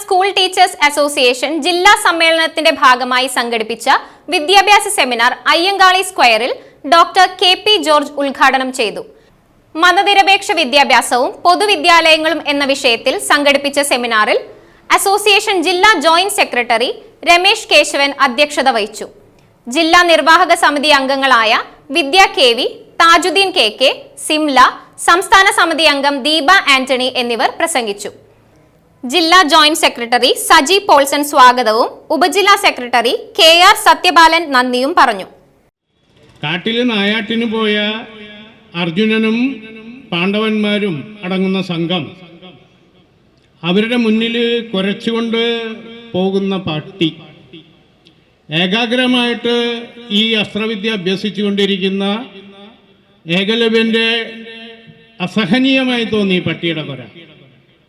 School teachers association ജില്ലാ സമ്മേളനത്തിന്റെ ഭാഗമായി സംഘടിപ്പിച്ച വിദ്യാഭ്യാസ സെമിനാർ അയ്യങ്കാളി സ്ക്വയറിൽ ഡോക്ടർ കെ പി ജോർജ് ഉദ്ഘാടനം ചെയ്തു. മതനിരപേക്ഷ വിദ്യാഭ്യാസവും പൊതുവിദ്യാലയങ്ങളും എന്ന വിഷയത്തിൽ സംഘടിപ്പിച്ച സെമിനാറിൽ അസോസിയേഷൻ ജില്ലാ ജോയിന്റ് സെക്രട്ടറി രമേശ് കേശവൻ അധ്യക്ഷത വഹിച്ചു. ജില്ലാ നിർവാഹക സമിതി അംഗങ്ങളായ Vidya K V Thajudheen K K Simla സംസ്ഥാന സമിതി അംഗം ദീപ ആന്റണി എന്നിവർ പ്രസംഗിച്ചു. ജില്ലാ ജോയിന്റ് സെക്രട്ടറി സജി പോൾസൺ സ്വാഗതവും ഉപജില്ലാ സെക്രട്ടറി കെ ആർ സത്യപാലൻ നന്ദിയും പറഞ്ഞു. കാട്ടിൽ നായാട്ടിന് പോയ അർജുനനും പാണ്ഡവന്മാരും അടങ്ങുന്ന സംഘം അവരുടെ മുന്നിൽ കുരച്ചുകൊണ്ട് പോകുന്ന പട്ടി. ഏകാഗ്രമായിട്ട് ഈ അസ്ത്രവിദ്യ അഭ്യസിച്ചുകൊണ്ടിരിക്കുന്ന ഏകലവ്യന്റെ അസഹനീയമായി തോന്നി പട്ടിയുടെ കൊര.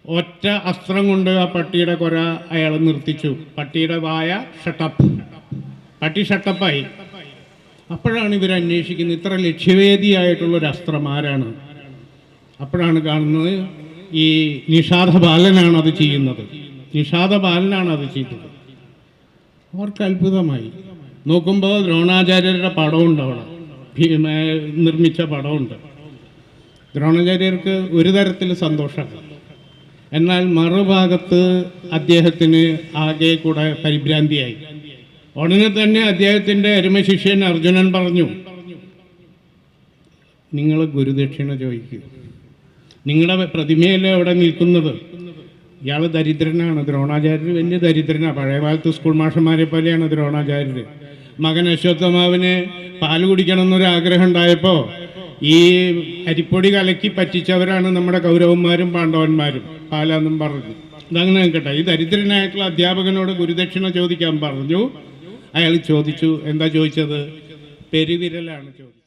ഒറ്റ അസ്ത്രം കൊണ്ട് ആ പട്ടിയുടെ കൊര അയാൾ നിർത്തിച്ചു. പട്ടിയുടെ വായ ഷട്ടപ്പ് പട്ടി ഷട്ടപ്പായി അപ്പോഴാണ് ഇവർ അന്വേഷിക്കുന്നത് ഇത്ര ലക്ഷ്യവേദിയായിട്ടുള്ള ഒരു അസ്ത്രം ആരാണ്? അപ്പോഴാണ് കാണുന്നത് ഈ നിഷാദ ബാലനാണ് അത് ചെയ്യുന്നത്. നിഷാദ ബാലനാണ് അത് ചെയ്തത്. അവർക്ക് അത്ഭുതമായി. നോക്കുമ്പോൾ ദ്രോണാചാര്യരുടെ പടമുണ്ട് അവിടെ. നിർമ്മിച്ച പടമുണ്ട്. ദ്രോണാചാര്യർക്ക് ഒരു തരത്തിൽ സന്തോഷമാണ്. എന്നാൽ മറുഭാഗത്ത് അദ്ദേഹത്തിന് ആകെ കൂടെ പരിഭ്രാന്തിയായി. ഉടനെ തന്നെ അദ്ദേഹത്തിന്റെ അരുമശിഷ്യൻ അർജുനൻ പറഞ്ഞു നിങ്ങൾ ഗുരുദക്ഷിണ ചോദിക്കൂ. നിങ്ങളുടെ പ്രതിമയല്ലേ അവിടെ നിൽക്കുന്നത്? ഇയാൾ ദരിദ്രനാണ് ദ്രോണാചാര്യർ വലിയ ദരിദ്രനാണ് പഴയ കാലത്ത് സ്കൂൾ മാഷന്മാരെ പോലെയാണ് ദ്രോണാചാര്യർ മകൻ അശ്വത്ഥമാവിന് പാൽ കുടിക്കണം എന്നൊരു ആഗ്രഹം ഉണ്ടായപ്പോൾ ഈ അരിപ്പൊടി കലക്കി പറ്റിച്ചവരാണ് നമ്മുടെ കൗരവന്മാരും പാണ്ഡവന്മാരും. പാലാന്നും പറഞ്ഞു. അതങ്ങനെ നിൽക്കട്ടെ ഈ ദരിദ്രനായിട്ടുള്ള അധ്യാപകനോട് ഗുരുദക്ഷിണ ചോദിക്കാൻ പറഞ്ഞു. അയാൾ ചോദിച്ചു എന്താ ചോദിച്ചത്? പെരുവിരലാണ് ചോദിച്ചത്